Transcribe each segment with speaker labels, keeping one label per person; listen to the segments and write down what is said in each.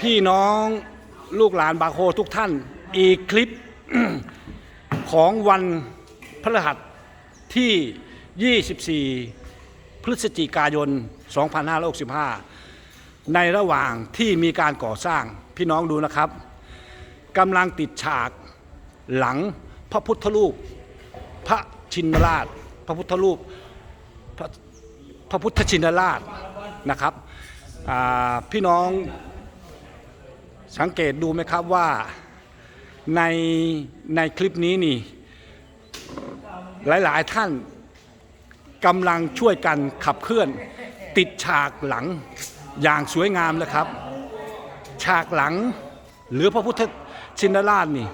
Speaker 1: พี่น้องลูกหลานบาโคทุกท่านอีกคลิปของวันพฤหัสที่ 24 พฤศจิกายน 2565 ในระหว่างที่มีการก่อสร้างพี่น้องดูนะครับกำลังติดฉากหลังพระพุทธรูป พระชินราช พระพุทธรูปพระพระพุทธชินราชนะครับพี่น้อง สังเกตดูไหมครับว่าในในคลิปนี้นี่ หลาย ๆ ท่านกำลังช่วยกันขับเคลื่อน ติดฉากหลังอย่างสวยงามเลยครับ ฉากหลังหรือพระพุทธชินราชนี่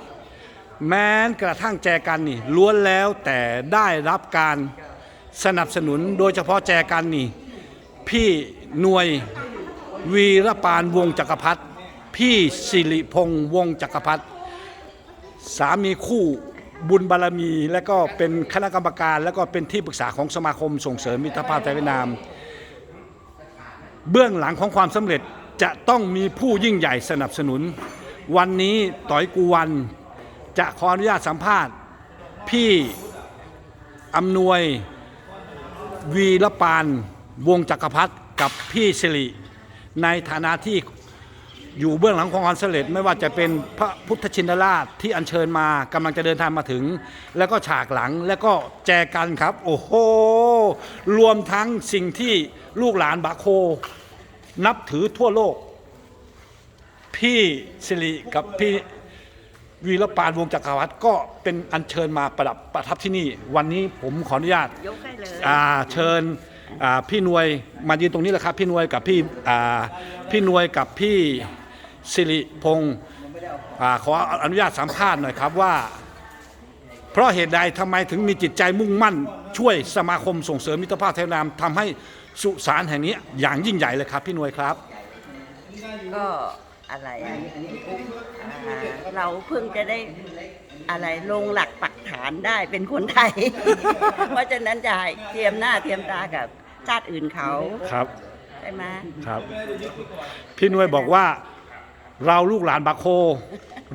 Speaker 1: แม้กระทั่งแจกันนี่ล้วนแล้วแต่ได้รับการสนับสนุนโดยเฉพาะแจกันนี่ พี่หน่วยวีรปานวงจักรพัฒ พี่สิริพงษ์วงจักรพัฒสามีคู่บุญบารมี และก็เป็นคณะกรรมการ และก็เป็นที่ปรึกษาของสมาคมส่งเสริมมิตรภาพไทยเวียดนาม เบื้องหลังของความสำเร็จจะต้องมีผู้ยิ่งใหญ่สนับสนุน วันนี้ต่อยกูวันจะขออนุญาตสัมภาษณ์ พี่อำนวยวีรปานวงจักรพัฒกับพี่สิริในฐานะที่ อยู่เบื้องหลังของความสำเร็จไม่ว่าจะเป็นพระพุทธชินราชที่อัญเชิญมากำลังจะเดินทางมาถึง แล้วก็ฉากหลังแล้วก็แจกันครับ โอ้โห รวมทั้งสิ่งที่ลูกหลานบาโค นับถือทั่วโลก พี่สิริกับพี่วีรปานวงศ์จักรวัตรก็เป็นอัญเชิญมาประดับประทับที่นี่ วันนี้ผมขออนุญาต
Speaker 2: ยกให้เลย
Speaker 1: อ่าเชิญอ่าพี่หนวยมายืนตรงนี้แหละครับ พี่หนวยกับพี่อ่าพี่หนวยกับพี่ สิริพงศ์อ่าขออนุญาตสัมภาษณ์หน่อยครับว่า เพราะเหตุใดทำไมถึงมีจิตใจมุ่งมั่น ช่วยสมาคมส่งเสริมมิตรภาพไทยเวียดนามทำให้สุสานแห่งนี้อย่างยิ่งใหญ่เลยครับ พี่หนวยครับ
Speaker 2: ก็อะไรอะอ่าเราเพิ่งจะได้อะไรลงหลักปักฐานได้เป็นคนไทย เพราะฉะนั้นจะให้เทียมหน้าเทียมตากับชาติอื่นเขา
Speaker 1: ครับ
Speaker 2: ใช่ไหม
Speaker 1: ครับ พี่หนวยบอกว่า เราลูกหลานบาโค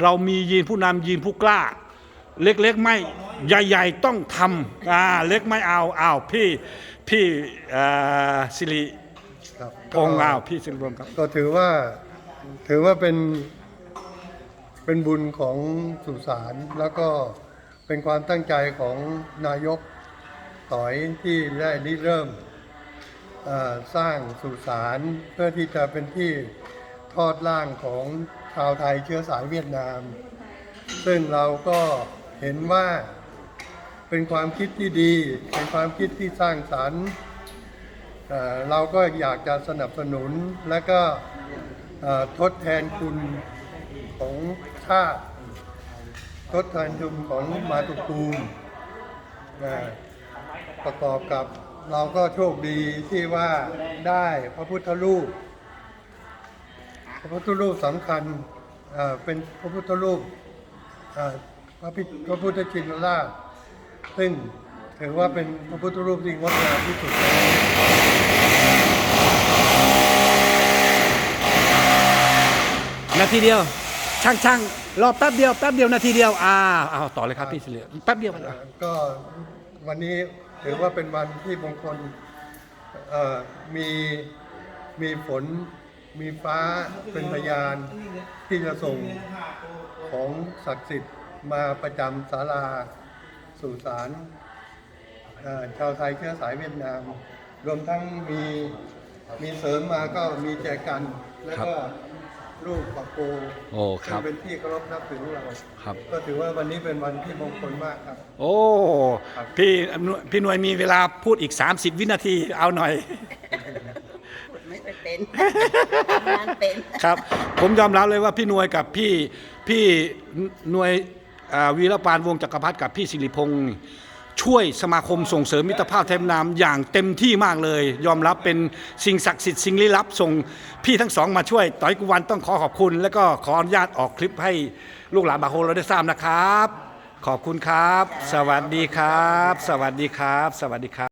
Speaker 1: เรามียีนผู้นำยีนผู้กล้า เล็กๆไม่ใหญ่ๆต้องทำอ่าเล็กไม่เอาอ้าวพี่พี่สิริ
Speaker 3: ครับ
Speaker 1: พงษ์อ้าวพี่สิริพงษ์ครับ
Speaker 3: ก็ถือว่าถือว่าเป็นเป็นบุญของสุสานแล้วก็เป็นความตั้งใจของนายกต่อยที่ได้ริเริ่มสร้างสุสานเพื่อที่จะเป็นที่ อดร่างของชาวไทยเชื้อสายเวียดนาม ซึ่งเราก็เห็นว่าเป็นความคิดที่ดี เป็นความคิดที่สร้างสรรค์เราก็อยากจะสนับสนุนและก็ทดแทนคุณของชาติ ทดแทนคุณของมาตุภูมิประกอบกับเราก็โชคดีที่ว่าได้พระพุทธรูป พระพุทธรูปสำคัญเอ่อเป็นพระพุทธรูปเอ่อพระพิพระพุทธชินราชซึ่งถือว่าเป็นพระพุทธรูปที่งดงามที่สุด
Speaker 1: นาทีเดียวช่างช่างรอแป๊บเดียวแป๊บเดียวนาทีเดียวอ่าเอาต่อเลยครับพี่สิริแป๊บเดียว
Speaker 3: ก็วันนี้ถือว่าเป็นวันที่มงคลเอ่อมีมีฝน มีฟ้าเป็นพยานที่จะส่งของศักดิ์สิทธิ์มาประจำศาลาสู่ศาลเอ่อชาวไทยเชื้อสายเวียดนาม รวมทั้งมีมีเสริมมาก็มีแจกัน แล้วก็รูปปักโก
Speaker 1: โอ้ค
Speaker 3: ซึ่
Speaker 1: รั
Speaker 3: ง
Speaker 1: บ
Speaker 3: เป็นที่เคารพนับถือของเรา
Speaker 1: ครับ
Speaker 3: ก็ถือว่าวันนี้เป็นวันที่มงคลมากครับ
Speaker 1: โอ้ พี่อำนวยพี่หน่วยมีเวลาพูดอีก 30 วินาทีเอาหน่อย
Speaker 2: ไม่ค่อยเป็นทำงานเป็น
Speaker 1: ครับ ผมยอมรับเลยว่าพี่หนวยกับพี่พี่หนวยอ่าวีรปานวงศ์จักรพัฒกับพี่สิริพงศ์นี่ช่วยสมาคมส่งเสริมมิตรภาพไทยเวียดนามอย่างเต็มที่มากเลย ยอมรับเป็นสิ่งศักดิ์สิทธิ์สิ่งลี้ลับส่งพี่ทั้งสองมาช่วยต่อยกุวันต้องขอขอบคุณ และก็ขออนุญาตออกคลิปให้ลูกหลานบาโฮเราได้ทราบนะครับ ขอบคุณครับ สวัสดีครับ สวัสดีครับ สวัสดีครับ